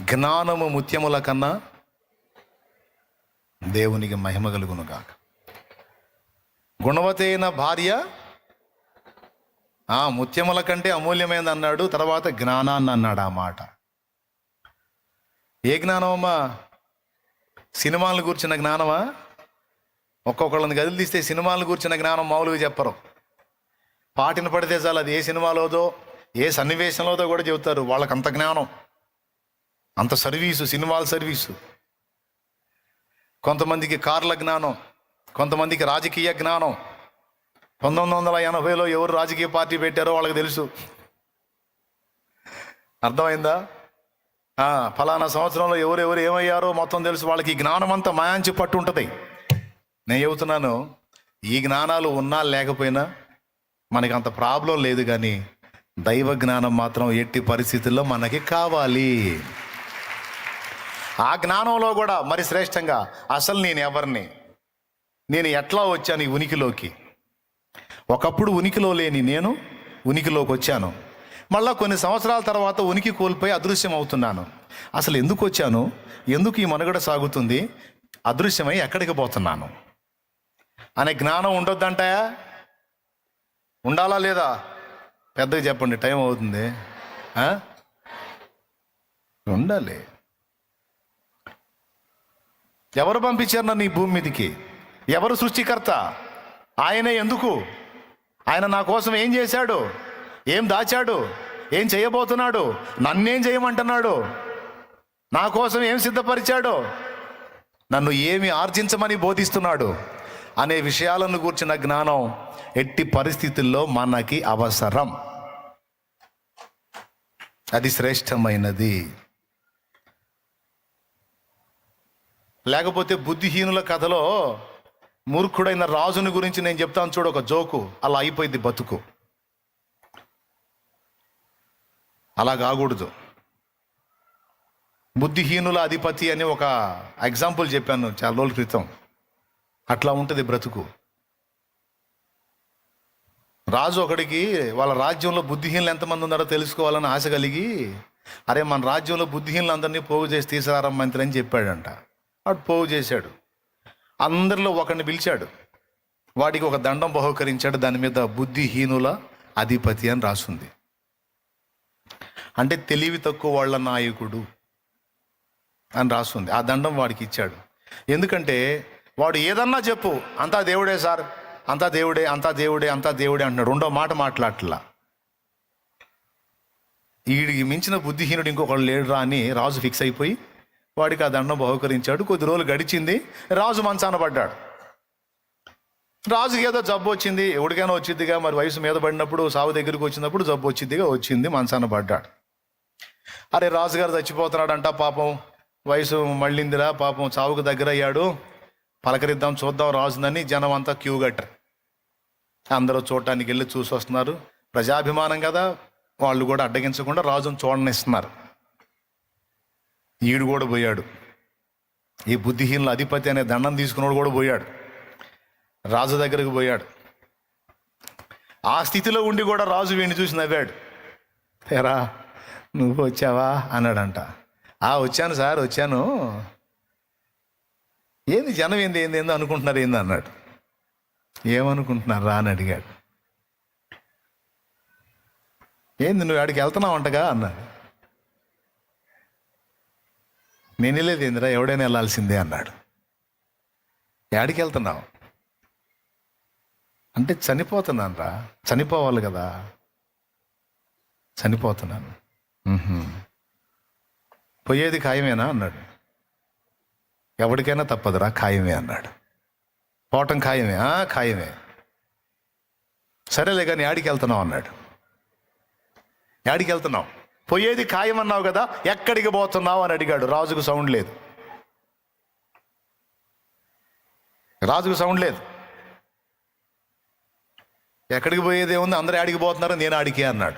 జ్ఞానము ముత్యముల కన్నా దేవునికి మహిమ కలుగును కాక గుణవతైన భార్య ఆ ముత్యముల కంటే అమూల్యమైనది అన్నాడు తర్వాత జ్ఞానాన్ని అన్నాడు ఆ మాట. ఏ జ్ఞానమమ్మా? సినిమాలను కూర్చిన జ్ఞానమా? ఒక్కొక్కళ్ళని గదిలు తీస్తే సినిమాలను కూర్చిన జ్ఞానం మామూలుగా చెప్పరు. పాటిన పడితే చాలు అది ఏ సినిమాలోదో ఏ సన్నివేశంలోదో కూడా చెబుతారు వాళ్ళకంత అంత జ్ఞానం. అంత సర్వీసు సినిమాల సర్వీసు. కొంతమందికి కార్ల జ్ఞానం కొంతమందికి రాజకీయ జ్ఞానం. పంతొమ్మిది వందల ఎనభైలో ఎవరు రాజకీయ పార్టీ పెట్టారో వాళ్ళకి తెలుసు. అర్థమైందా? ఫలానా సంవత్సరంలో ఎవరెవరు ఏమయ్యారో మొత్తం తెలుసు. వాళ్ళకి ఈ జ్ఞానం అంతా మాయాంచి పట్టు ఉంటుంది. నేను చెబుతున్నాను ఈ జ్ఞానాలు ఉన్నా లేకపోయినా మనకి అంత ప్రాబ్లం లేదు కానీ దైవ జ్ఞానం మాత్రం ఎట్టి పరిస్థితుల్లో మనకి కావాలి. ఆ జ్ఞానంలో కూడా మరి శ్రేష్టంగా అసలు నేను ఎవరిని? నేను ఎట్లా వచ్చాను ఈ ఉనికిలోకి? ఒకప్పుడు ఉనికిలో లేని నేను ఉనికిలోకి వచ్చాను. మళ్ళా కొన్ని సంవత్సరాల తర్వాత ఉనికి కోల్పోయి అదృశ్యం అవుతున్నాను. అసలు ఎందుకు వచ్చాను? ఎందుకు ఈ మనుగడ సాగుతుంది? అదృశ్యమై ఎక్కడికి పోతున్నాను? అనే జ్ఞానం ఉండొద్దంటాయా? ఉండాలా లేదా? పెద్దగా చెప్పండి టైం అవుతుంది. ఉండాలి. ఎవరు పంపించారు నన్ను ఈ భూమి మీదకి? ఎవరు సృష్టికర్త? ఆయనే ఎందుకు? ఆయన నా కోసం ఏం చేశాడు? ఏం దాచాడు? ఏం చేయబోతున్నాడు? నన్నేం చేయమంటున్నాడు? నా కోసం ఏం సిద్ధపరిచాడు? నన్ను ఏమి ఆర్జించమని బోధిస్తున్నాడు? అనే విషయాలను కూర్చిన జ్ఞానం ఎట్టి పరిస్థితుల్లో మనకి అవసరం. అది శ్రేష్టమైనది. లేకపోతే బుద్ధిహీనుల కథలో మూర్ఖుడైన రాజుని గురించి నేను చెప్తాను చూడు ఒక జోకు. అలా అయిపోయింది బతుకు. అలా కాకూడదు. బుద్ధిహీనుల అధిపతి అని ఒక ఎగ్జాంపుల్ చెప్పాను చాలా రోజుల క్రితం. అట్లా ఉంటుంది బ్రతుకు. రాజు ఒకడికి వాళ్ళ రాజ్యంలో బుద్ధిహీనులు ఎంతమంది ఉన్నారో తెలుసుకోవాలని ఆశ కలిగి అరే మన రాజ్యంలో బుద్ధిహీనులు అందరినీ పోగు చేసి తీసుకురారా మంత్రి అని చెప్పాడంట. వాడు పోగు చేశాడు. అందరిలో ఒకరిని పిలిచాడు. వాడికి ఒక దండం బహుకరించాడు. దాని మీద బుద్ధిహీనుల అధిపతి అని రాసుంది. అంటే తెలివి తక్కువ వాళ్ళ నాయకుడు అని రాస్తుంది ఆ దండం వాడికి ఇచ్చాడు. ఎందుకంటే వాడు ఏదన్నా చెప్పు అంతా దేవుడే సార్ అంతా దేవుడే అంతా దేవుడే అంతా దేవుడే అంటున్నాడు. రెండో మాట మాట్లాడట్లా. వీడికి మించిన బుద్ధిహీనుడు ఇంకొకడు లేడురా అని రాజు ఫిక్స్ అయిపోయి వాడికి ఆ దండం బహుకరించాడు. కొద్ది రోజులు గడిచింది. రాజు మంచాన పడ్డాడు. రాజుకి ఏదో జబ్బు వచ్చింది. ఎవడికైనా వచ్చిందిగా మరి వయసు మీద పడినప్పుడు సావు దగ్గరికి వచ్చినప్పుడు జబ్బు వచ్చిందిగా వచ్చింది మంచాన పడ్డాడు. అరే రాజుగారు చచ్చిపోతున్నాడంట పాపం. వయసు మళ్ళిందిరా పాపం. చావుకు దగ్గర అయ్యాడు పలకరిద్దాం చూద్దాం రాజునని జనం అంతా క్యూ కట్టారు. అందరూ చూడటానికి వెళ్ళి చూసి వస్తున్నారు ప్రజాభిమానం కదా. వాళ్ళు కూడా అడ్డగించకుండా రాజును చూడనిస్తున్నారు. ఈడు కూడా పోయాడు. ఈ బుద్ధిహీనుల అధిపతి అనే దండం తీసుకున్నాడు కూడా పోయాడు. రాజు దగ్గరకు పోయాడు. ఆ స్థితిలో ఉండి కూడా రాజు వీడిని చూసి నవ్వాడు. ఎరా నువ్వు వచ్చావా? అన్నాడంట. ఆ వచ్చాను సార్ వచ్చాను. ఏంది జనం ఏంది ఏంది ఏందో అనుకుంటున్నారు ఏంది? అన్నాడు. ఏమనుకుంటున్నారా? అని అడిగాడు. ఏంది నువ్వు ఆడికి వెళ్తున్నావు అంటగా? అన్నాడు. నేను వెళ్ళేది ఏందిరా ఎవడైనా వెళ్ళాల్సిందే అన్నాడు. యాడికి వెళ్తున్నావు అంటే చనిపోతున్నాను రా చనిపోవాలి కదా. చనిపోతున్నాను. పోయేది ఖాయమేనా? అన్నాడు. ఎవరికైనా తప్పదురా ఖాయమే అన్నాడు. పోవటం ఖాయమే. "ఆ, ఖాయమే. సరేలే కానీ యాడికి వెళ్తున్నావు అన్నాడు. యాడికి వెళ్తున్నావు పోయేది ఖాయం అన్నావు కదా ఎక్కడికి పోతున్నావు అని అడిగాడు. రాజుకు సౌండ్ లేదు. రాజుకు సౌండ్ లేదు. ఎక్కడికి పోయేది ఏముంది? అందరూ ఆడికి పోతున్నారు? నేను ఆడికే అన్నాడు.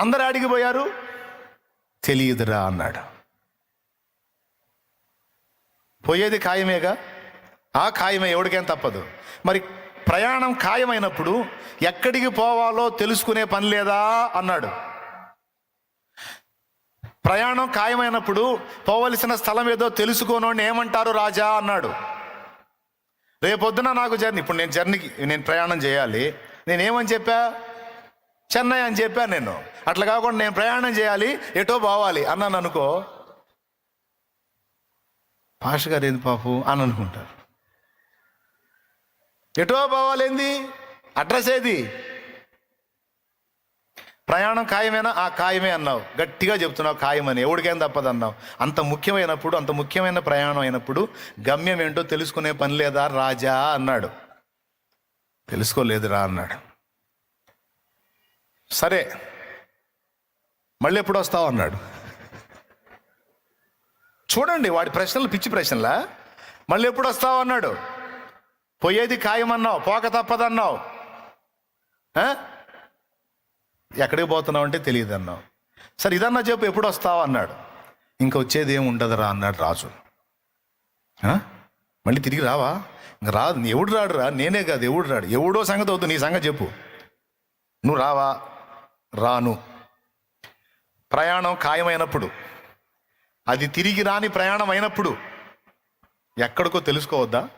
అందరు ఆడికి పోయారు? తెలియదురా అన్నాడు. పోయేది ఖాయమేగా? ఆ ఖాయమే ఎవడికేం తప్పదు. మరి ప్రయాణం ఖాయమైనప్పుడు ఎక్కడికి పోవాలో తెలుసుకునే పని లేదా? అన్నాడు. ప్రయాణం ఖాయమైనప్పుడు పోవలసిన స్థలం ఏదో తెలుసుకోనోడిని ఏమంటారు రాజా అన్నాడు. రేపొద్దున నాకు జర్నీ ఇప్పుడు నేను జర్నీకి నేను ప్రయాణం చేయాలి. నేనేమని చెప్పా? చెన్నై అని చెప్పాను నేను. అట్లా కాకుండా నేను ప్రయాణం చేయాలి ఎటో పోవాలి అన్నాను అనుకో. భాష గారు ఏంది పాపు అని అనుకుంటారు. ఎటో పోవాలి ఏంది? అడ్రస్ ఏది? ప్రయాణం ఖాయమేనా? ఆ ఖాయమే అన్నావు. గట్టిగా చెప్తున్నావు ఖాయమని. ఎవడికేం తప్పదన్నావు. అంత ముఖ్యమైనప్పుడు అంత ముఖ్యమైన ప్రయాణం అయినప్పుడు గమ్యం ఏంటో తెలుసుకునే పని లేదా? రాజా అన్నాడు. తెలుసుకోలేదురా అన్నాడు. సరే మళ్ళీ ఎప్పుడు వస్తావు అన్నాడు. చూడండి వాడి ప్రశ్నలు పిచ్చి ప్రశ్నలా? మళ్ళీ ఎప్పుడు వస్తావు అన్నాడు. పోయేది ఖాయమన్నావు పోక తప్పదన్నావు. ఎక్కడికి పోతున్నావు అంటే తెలియదు అన్నావు సరే ఇదన్నా చెప్పు ఎప్పుడు వస్తావు అన్నాడు. ఇంకా వచ్చేది ఏమి ఉండదురా అన్నాడు రాజు. మళ్ళీ తిరిగి రావా? ఇంక రాదు నీ ఎవడు రాడు రా నేనే కాదు ఎవడు రాడు? ఎవడో సంగతి అవుతుంది నీ సంగతి చెప్పు. నువ్వు రావా? రాను. ప్రయాణం ఖాయమైనప్పుడు. అది తిరిగి రాని ప్రయాణం అయినప్పుడు ఎక్కడికో తెలుసుకోవద్దా?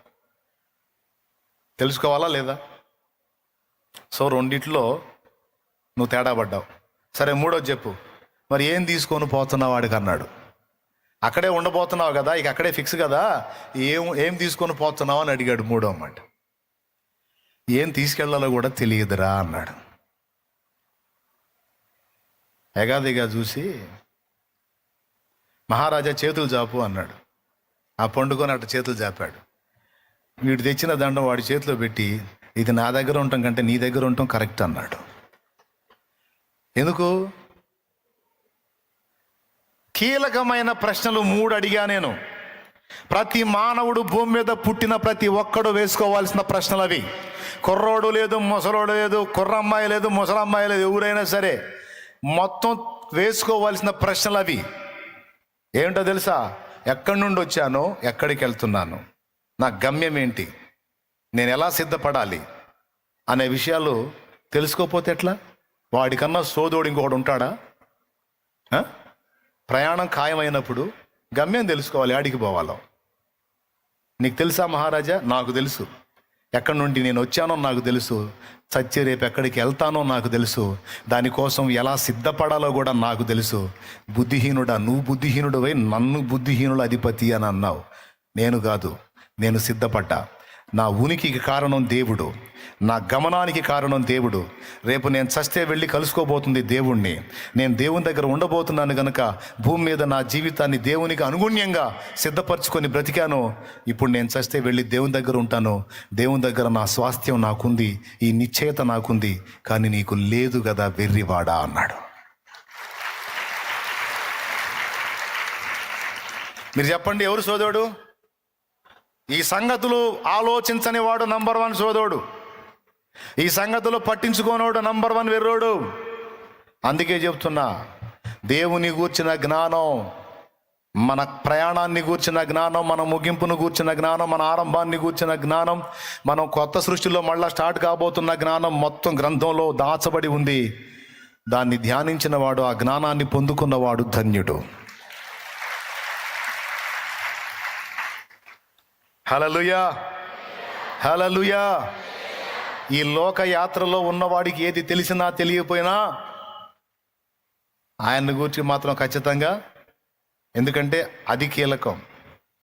తెలుసుకోవాలా లేదా? సో రెండిట్లో నువ్వు తేడా పడ్డావు. సరే మూడోది చెప్పు. మరి ఏం తీసుకొని పోతున్నావు వాడికి అన్నాడు. అక్కడే ఉండబోతున్నావు కదా ఇక అక్కడే ఫిక్స్ కదా. ఏం ఏం తీసుకొని పోతున్నావు అని అడిగాడు మూడో అన్నమాట ఏం తీసుకెళ్ళాలో కూడా తెలియదురా అన్నాడు. ఎగాదిగా చూసి మహారాజా చేతులు చాపు అన్నాడు. ఆ పండుకొని అట్ట చేతులు చాపాడు వీడు తెచ్చిన దండం వాడి చేతిలో పెట్టి ఇది నా దగ్గర ఉండటం కంటే నీ దగ్గర ఉండటం కరెక్ట్ అన్నాడు. ఎందుకు? కీలకమైన ప్రశ్నలు మూడు అడిగా నేను. ప్రతి మానవుడు భూమి మీద పుట్టిన ప్రతి ఒక్కడు వేసుకోవాల్సిన ప్రశ్నలు అవి. కుర్రోడు లేదు ముసలోడు లేదు కుర్రమ్మాయి లేదు ముసలమ్మాయి లేదు ఎవరైనా సరే మొత్తం వేసుకోవాల్సిన ప్రశ్నలు అవి. ఏంటో తెలుసా? ఎక్కడి నుండి వచ్చానో ఎక్కడికి వెళ్తున్నాను. నా గమ్యం ఏంటి? నేను ఎలా సిద్ధపడాలి? అనే విషయాలు తెలుసుకోపోతే ఎట్లా? వాడికన్నా సోదోడు ఇంకొకడు ఉంటాడా? ప్రయాణం ఖాయమైనప్పుడు గమ్యం తెలుసుకోవాలి ఆడికి పోవాలో. నీకు తెలుసా మహారాజా? నాకు తెలుసు. ఎక్కడి నుండి నేను వచ్చానో నాకు తెలుసు. చచ్చి రేపు ఎక్కడికి వెళ్తానో నాకు తెలుసు. దానికోసం ఎలా సిద్ధపడాలో కూడా నాకు తెలుసు. బుద్ధిహీనుడా నువ్వు బుద్ధిహీనుడవై నన్ను బుద్ధిహీనుడు అధిపతి అని అన్నావు. నేను కాదు నేను సిద్ధపడ్డా. నా ఉనికికి కారణం దేవుడు. నా గమనానికి కారణం దేవుడు. రేపు నేను చస్తే వెళ్ళి కలుసుకోబోతుంది దేవుణ్ణి. నేను దేవుని దగ్గర ఉండబోతున్నాను గనుక భూమి మీద నా జీవితాన్ని దేవునికి అనుగుణ్యంగా సిద్ధపరచుకొని బ్రతికాను. ఇప్పుడు నేను చస్తే వెళ్ళి దేవుని దగ్గర ఉంటాను. దేవుని దగ్గర నా స్వాస్థ్యం నాకుంది. ఈ నిశ్చయత నాకుంది. కానీ నీకు లేదు కదా వెర్రివాడా అన్నాడు. మీరు చెప్పండి ఎవరు సోదరుడు? ఈ సంగతులు ఆలోచించని వాడు నంబర్ వన్ సోదోడు ఈ సంగతులు పట్టించుకోనోడు నంబర్ వన్ వెర్రోడు. అందుకే చెప్తున్నా దేవుని గూర్చిన జ్ఞానం మన ప్రయాణాన్ని గూర్చిన జ్ఞానం మన ముగింపును గూర్చిన జ్ఞానం మన ఆరంభాన్ని గూర్చిన జ్ఞానం మనం కొత్త సృష్టిలో మళ్ళా స్టార్ట్ కాబోతున్న జ్ఞానం మొత్తం గ్రంథంలో దాచబడి ఉంది. దాన్ని ధ్యానించిన వాడు ఆ జ్ఞానాన్ని పొందుకున్నవాడు ధన్యుడు. హలలుయా హలలుయా ఈ లోక యాత్రలో ఉన్నవాడికి ఏది తెలిసినా తెలియపోయినా ఆయన్ని గురించి మాత్రం ఖచ్చితంగా ఎందుకంటే అది కీలకం.